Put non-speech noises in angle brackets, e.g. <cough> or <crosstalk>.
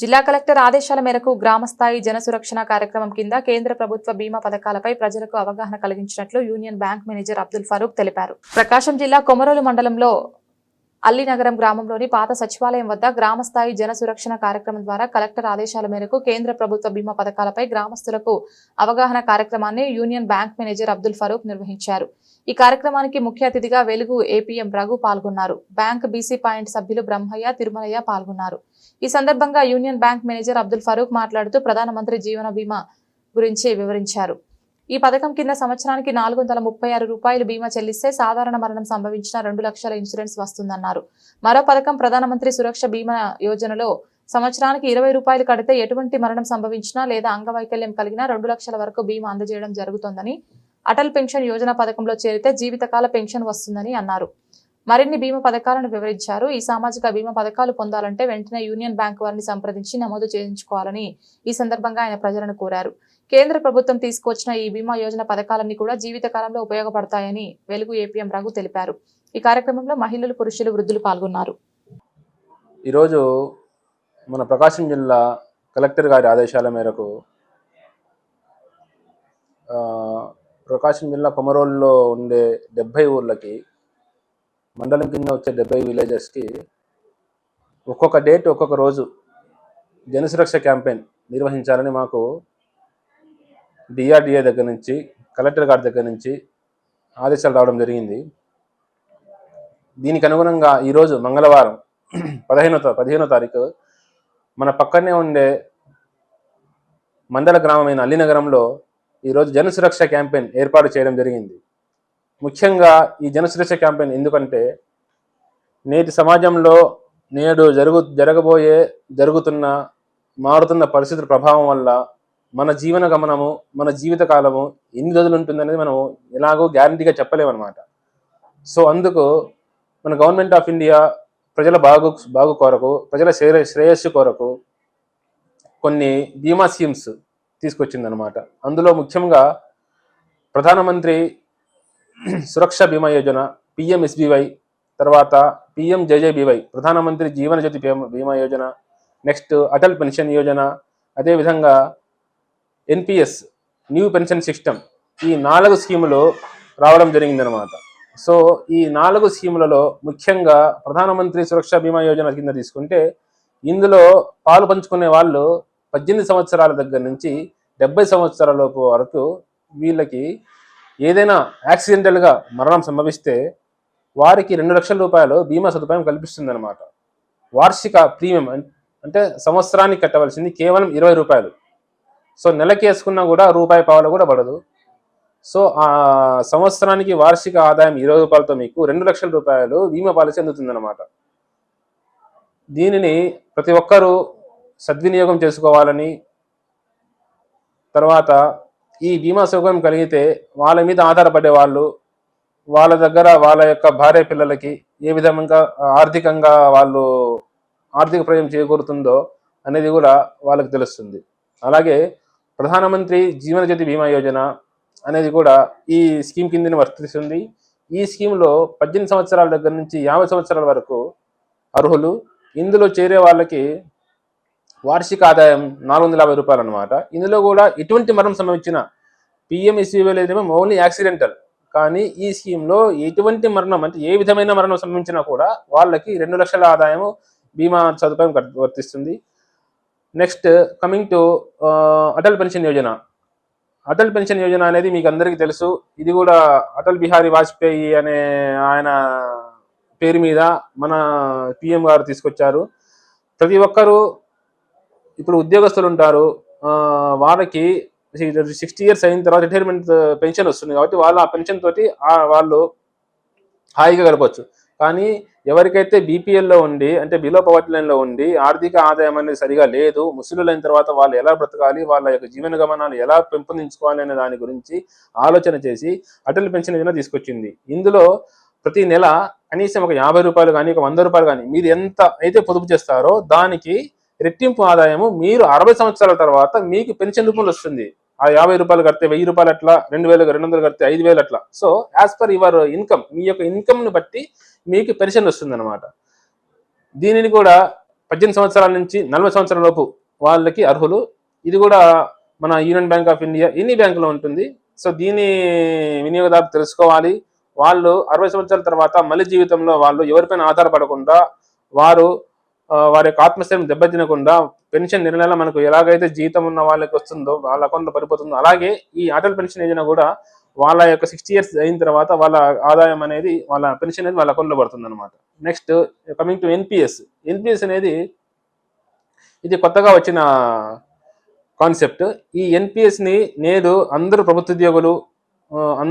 జిల్లా కలెక్టర్ ఆదేశాల మేరకు గ్రామస్థాయి జన సురక్షణ కార్యక్రమం కింద కేంద్ర ప్రభుత్వ బీమా పథకాలపై ప్రజలకు అవగాహన కలిగించినట్లు Union Bank manager Abdul Farooq తెలిపారు. ప్రకాశం జిల్లా కొమరోలు మండలంలో అల్లినగరం గ్రామంలోని పాత సచివాలయం వద్ద గ్రామస్థాయి జన సురక్షణ కార్యక్రమం ద్వారా కలెక్టర్ ఆదేశాల మేరకు కేంద్ర ప్రభుత్వ బీమా పథకాలపై గ్రామస్తులకు అవగాహన కార్యక్రమాన్ని Union Bank manager Abdul Farooq నిర్వహించారు. ఈ కార్యక్రమానికి ముఖ్య అతిథిగా వెలుగు ఏపీఎం రఘు పాల్గొన్నారు. బ్యాంక్ బీసీ పాయింట్ సభ్యులు బ్రహ్మయ్య తిరుమలయ్య పాల్గొన్నారు. ఈ సందర్భంగా Union Bank manager Abdul Farooq మాట్లాడుతూ ప్రధానమంత్రి జీవన బీమా గురించి వివరించారు. ఈ పథకం కింద సంవత్సరానికి నాలుగు వందల ముప్పై ఆరు రూపాయలు బీమా చెల్లిస్తే సాధారణ మరణం సంభవించిన రెండు లక్షల ఇన్సూరెన్స్ వస్తుందన్నారు. మరో పథకం ప్రధానమంత్రి సురక్ష బీమా యోజనలో సంవత్సరానికి ఇరవై రూపాయలు కడితే ఎటువంటి మరణం సంభవించినా లేదా అంగవైకల్యం కలిగినా రెండు లక్షల వరకు బీమా అందజేయడం జరుగుతోందని అటల్ పెన్షన్ యోజన పథకంలో చేరితే జీవితకాల పెన్షన్ వస్తుందని అన్నారు. మరిన్ని బీమా పథకాలను వివరించారు. ఈ సామాజిక బీమా పథకాలు పొందాలంటే వెంటనే యూనియన్ బ్యాంక్ వారిని సంప్రదించి నమోదు చేయించుకోవాలని ఈ సందర్భంగా ఆయన ప్రజలను కోరారు. కేంద్ర ప్రభుత్వం తీసుకొచ్చిన ఈ బీమా యోజన పథకాలన్నీ కూడా జీవితకాలంలో ఉపయోగపడతాయని వెలుగు ఏపీఎం రఘు తెలిపారు. ఈ కార్యక్రమంలో మహిళలు పురుషులు వృద్ధులు పాల్గొన్నారు. ఈరోజు మన ప్రకాశం జిల్లా కలెక్టర్ గారి ఆదేశాల మేరకు ప్రకాశం జిల్లా కొమరోల్లో ఉండే డెబ్భై ఊర్లకి మండలం కింద వచ్చే డెబ్బై విలేజెస్కి ఒక్కొక్క డేట్ ఒక్కొక్క రోజు జనసురక్ష క్యాంపెయిన్ నిర్వహించాలని మాకు డిఆర్డిఏ దగ్గర నుంచి కలెక్టర్ గారి దగ్గర నుంచి ఆదేశాలు రావడం జరిగింది. దీనికి అనుగుణంగా ఈరోజు మంగళవారం పదిహేనో పదిహేనో తారీఖు మన పక్కనే ఉండే మండల గ్రామమైన అల్లినగరంలో ఈరోజు జనసురక్ష క్యాంపెయిన్ ఏర్పాటు చేయడం జరిగింది. ముఖ్యంగా ఈ జనసురక్ష క్యాంపెయిన్ ఎందుకంటే నేటి సమాజంలో నేడు జరుగు జరగబోయే జరుగుతున్న మారుతున్న పరిస్థితుల ప్రభావం వల్ల మన జీవన గమనము మన జీవిత కాలము ఎన్ని రోజులు ఉంటుందనేది మనం ఎలాగో గ్యారంటీగా చెప్పలేమన్నమాట. సో అందుకు మన గవర్నమెంట్ ఆఫ్ ఇండియా ప్రజల బాగు బాగు కొరకు ప్రజల శ్రేయ శ్రేయస్సు కొరకు కొన్ని బీమా స్కీమ్స్ తీసుకొచ్చిందనమాట అందులో ముఖ్యంగా ప్రధానమంత్రి <clears throat> సురక్ష బీమా యోజన పిఎంఎస్బివై తర్వాత పిఎం జేజేబీవై ప్రధానమంత్రి జీవన జ్యోతి బీమా బీమా యోజన నెక్స్ట్ అటల్ పెన్షన్ యోజన అదేవిధంగా ఎన్పిఎస్ న్యూ పెన్షన్ సిస్టమ్ ఈ నాలుగు స్కీములు రావడం జరిగిందనమాట సో ఈ నాలుగు స్కీములలో ముఖ్యంగా ప్రధానమంత్రి సురక్ష బీమా యోజన కింద తీసుకుంటే ఇందులో పాలు పంచుకునే వాళ్ళు పద్దెనిమిది సంవత్సరాల దగ్గర నుంచి డెబ్బై సంవత్సరాల లోపు వరకు వీళ్ళకి ఏదైనా యాక్సిడెంటల్గా మరణం సంభవిస్తే వారికి రెండు లక్షల రూపాయలు బీమా సదుపాయం కల్పిస్తుందన్నమాట. వార్షిక ప్రీమియం అంటే సంవత్సరానికి కట్టవలసింది కేవలం ఇరవై రూపాయలు. సో నెలకి వేసుకున్నా కూడా రూపాయి పావులు కూడా పడదు. సో ఆ సంవత్సరానికి వార్షిక ఆదాయం ఇరవై రూపాయలతో మీకు రెండు లక్షల రూపాయలు బీమా పాలసీ అందుతుందన్నమాట. దీనిని ప్రతి ఒక్కరూ సద్వినియోగం చేసుకోవాలని తర్వాత ఈ బీమా సౌకర్యం కలిగితే వాళ్ళ మీద ఆధారపడే వాళ్ళు వాళ్ళ దగ్గర వాళ్ళ యొక్క భార్య పిల్లలకి ఏ విధంగా ఆర్థికంగా వాళ్ళు ఆర్థిక ప్రయోజనం చేకూరుతుందో అనేది కూడా వాళ్ళకి తెలుస్తుంది. అలాగే ప్రధానమంత్రి జీవనజ్యోతి బీమా యోజన అనేది కూడా ఈ స్కీమ్ కిందని వర్తిస్తుంది. ఈ స్కీమ్లో పద్దెనిమిది సంవత్సరాల దగ్గర నుంచి యాభై సంవత్సరాల వరకు అర్హులు ఇందులో చేరే వాళ్ళకి వార్షిక ఆదాయం నాలుగు వందల యాభై రూపాయలు అనమాట ఇందులో కూడా ఎటువంటి మరణం సంభవించిన పిఎంఎస్సీవీలో ఏదేమో ఓన్లీ యాక్సిడెంటల్ కానీ ఈ స్కీమ్లో ఎటువంటి మరణం అంటే ఏ విధమైన మరణం సంభవించినా కూడా వాళ్ళకి రెండు లక్షల ఆదాయం బీమా సదుపాయం వర్తిస్తుంది. Next coming to Atal pension Yojana. Atal pension Yojana అనేది మీకు అందరికీ తెలుసు. ఇది కూడా అటల్ బిహారీ వాజ్పేయి అనే ఆయన పేరు మీద మన పిఎం గారు తీసుకొచ్చారు. ప్రతి ఒక్కరూ ఇప్పుడు ఉద్యోగస్తులు ఉంటారు వాళ్ళకి సిక్స్టీ ఇయర్స్ అయిన తర్వాత రిటైర్మెంట్ పెన్షన్ వస్తుంది కాబట్టి వాళ్ళు ఆ పెన్షన్ తోటి వాళ్ళు హాయిగా గడపచ్చు. కానీ ఎవరికైతే బీపీఎల్లో ఉండి అంటే బిలో పవర్టీ లైన్లో ఉండి ఆర్థిక ఆదాయం అనేది సరిగా లేదు ముసలులు అయిన తర్వాత వాళ్ళు ఎలా బ్రతకాలి వాళ్ళ యొక్క జీవన గమనాలు ఎలా పెంపొందించుకోవాలి అనే దాని గురించి ఆలోచన చేసి అటల్ పెన్షన్ యోజన తీసుకొచ్చింది. ఇందులో ప్రతి నెల కనీసం ఒక యాభై రూపాయలు కానీ ఒక వంద రూపాయలు కానీ మీరు ఎంత అయితే పొదుపు చేస్తారో దానికి రెట్టింపు ఆదాయము మీరు అరవై సంవత్సరాల తర్వాత మీకు పెన్షన్ రూపంలో వస్తుంది. ఆ యాభై రూపాయలు కడితే వెయ్యి రూపాయలు అట్లా రెండు వేలు రెండు వందలు కడితే ఐదు వేలు అట్లా. So as per your income మీ యొక్క ఇన్కమ్ని బట్టి మీకు పెన్షన్ వస్తుంది అనమాట దీనిని కూడా పద్దెనిమిది సంవత్సరాల నుంచి నలభై సంవత్సరాల లోపు వాళ్ళకి అర్హులు. ఇది కూడా మన యూనియన్ బ్యాంక్ ఆఫ్ ఇండియా ఎన్ని బ్యాంకులో ఉంటుంది? సో దీని వినియోగదారు తెలుసుకోవాలి. వాళ్ళు అరవై సంవత్సరాల తర్వాత మళ్ళీ జీవితంలో వాళ్ళు ఎవరిపైన ఆధారపడకుండా వారు వారి యొక్క ఆత్మస్థైర్యం దెబ్బతినకుండా పెన్షన్ నెల నెల మనకు ఎలాగైతే జీతం ఉన్న వాళ్ళకి వస్తుందో వాళ్ళ అకౌంట్లో పడిపోతుందో అలాగే ఈ అటల్ పెన్షన్ యోజన కూడా వాళ్ళ యొక్క సిక్స్టీ ఇయర్స్ అయిన తర్వాత వాళ్ళ ఆదాయం అనేది వాళ్ళ పెన్షన్ అనేది వాళ్ళ అకౌంట్లో పడుతుంది అనమాట next coming to NPS NPS అనేది ఇది కొత్తగా వచ్చిన కాన్సెప్ట్ ఈ ఎన్పిఎస్ని నేడు అందరూ ప్రభుత్వ ఉద్యోగులు అందరూ